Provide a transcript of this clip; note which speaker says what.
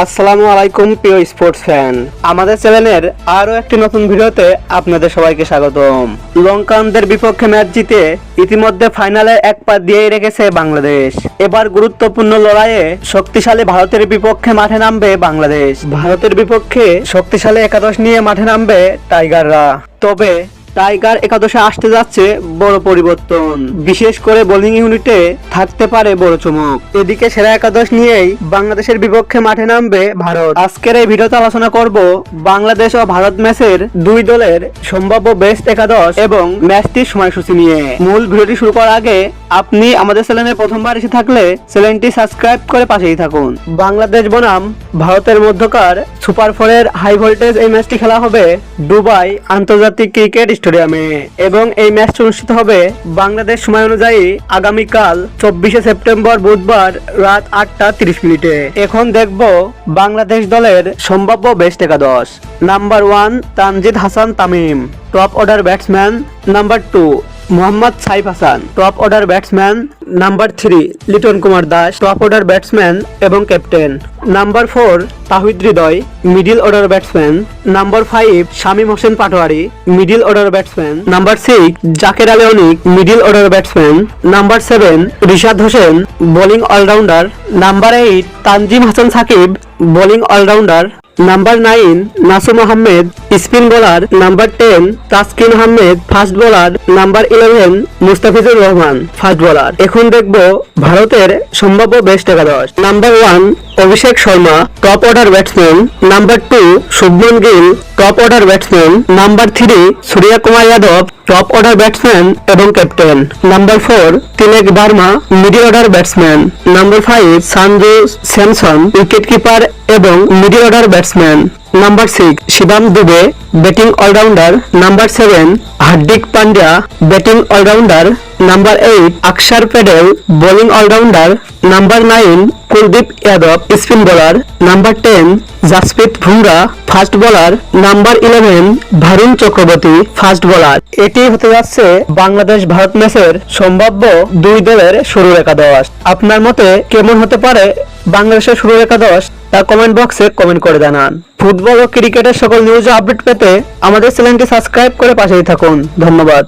Speaker 1: আসসালামু আলাইকুম, প্রিয় স্পোর্টস ফ্যান। আমাদের চ্যানেলের আরও একটি নতুন ভিডিওতে আপনাদের সবাইকে স্বাগতম। লঙ্কানদের বিপক্ষে ম্যাচ জিতে ইতিমধ্যে ফাইনালে এক পা দিয়েই রেখেছে বাংলাদেশ। এবার গুরুত্বপূর্ণ লড়াইয়ে শক্তিশালী ভারতের বিপক্ষে মাঠে নামবে বাংলাদেশ। ভারতের বিপক্ষে শক্তিশালী একাদশ নিয়ে মাঠে নামবে টাইগাররা। তবে টাইগার একাদশে আসতে যাচ্ছে বড় পরিবর্তন। বিশেষ করে বোলিং ইউনিটে থাকতে পারে বড় চমক। এদিকে সেরা একাদশ নিয়েই বাংলাদেশের বিপক্ষে মাঠে নামবে ভারত। আজকের এই ভিডিওতে আলোচনা করব বাংলাদেশ ও ভারত ম্যাচের দুই দলের সম্ভাব্য বেস্ট একাদশ এবং ম্যাচটির সময়সূচি নিয়ে। মূল ভিডিওটি শুরু করার আগে আপনি আমাদের চ্যানেলে প্রথমবার এসে থাকলে চ্যানেলটি সাবস্ক্রাইব করে পাশেই থাকুন। বাংলাদেশ বনাম, ভারতের মধ্যকার সুপার ফোরের হাই ভোল্টেজ এই ম্যাচটি খেলা হবে দুবাই আন্তর্জাতিক ক্রিকেট স্টেডিয়ামে এবং এই ম্যাচটি অনুষ্ঠিত হবে বাংলাদেশ সময় অনুযায়ী আগামীকাল চব্বিশে সেপ্টেম্বর বুধবার রাত আটটা তিরিশ মিনিটে। এখন দেখব বাংলাদেশ দলের সম্ভাব্য বেস্ট একাদশ। Number one Tanzid Hasan Tamim, top order batsman. Number two Mohammad Saif Hasan top order batsman number three Litton Kumar Das top order batsman এবং captain number four Towhid Hridoy middle order batsman number five Shamim Hossain Patwari middle order batsman number six Jaker Ali middle order batsman number seven Rishad Hossain bowling allrounder number eight Tanzim Hasan Sakib bowling allrounder number nine Nasum Ahmed, spin bowler number ten Taskin Ahmed, fast bowler number eleven Mustafizur Rahman, fast bowler. এখন দেখব ভারতের সম্ভাব্য best একাদশ। Number one Abhishek Sharma top order batsman number two Shubman Gill top order batsman number three Surya Kumar Yadav top order batsman এবং captain number four Tilak Varma middle order batsman number five Sanju Samson wicket keeper এবং middle order batsman number six Shivam Dube batting allrounder number seven Hardik Pandya batting allrounder number eight Axar Patel bowling allrounder number nine Kuldeep Yadav spin bowler number ten Jasprit Bumrah fast bowler number eleven Varun Chakravarthy fast bowler এটি হতে যাচ্ছে বাংলাদেশ ভারত ম্যাচের সম্ভাব্য দুই দলের শুরুর একাদশ। আপনার মতে কেমন হতে পারে বাংলাদেশের শুরুর একাদশ তা কমেন্ট বক্সে কমেন্ট করে জানান। ফুটবল ও ক্রিকেটের সকল নিউজ আপডেট পেতে আমাদের চ্যানেলটি সাবস্ক্রাইব করে পাশেই থাকুন। ধন্যবাদ।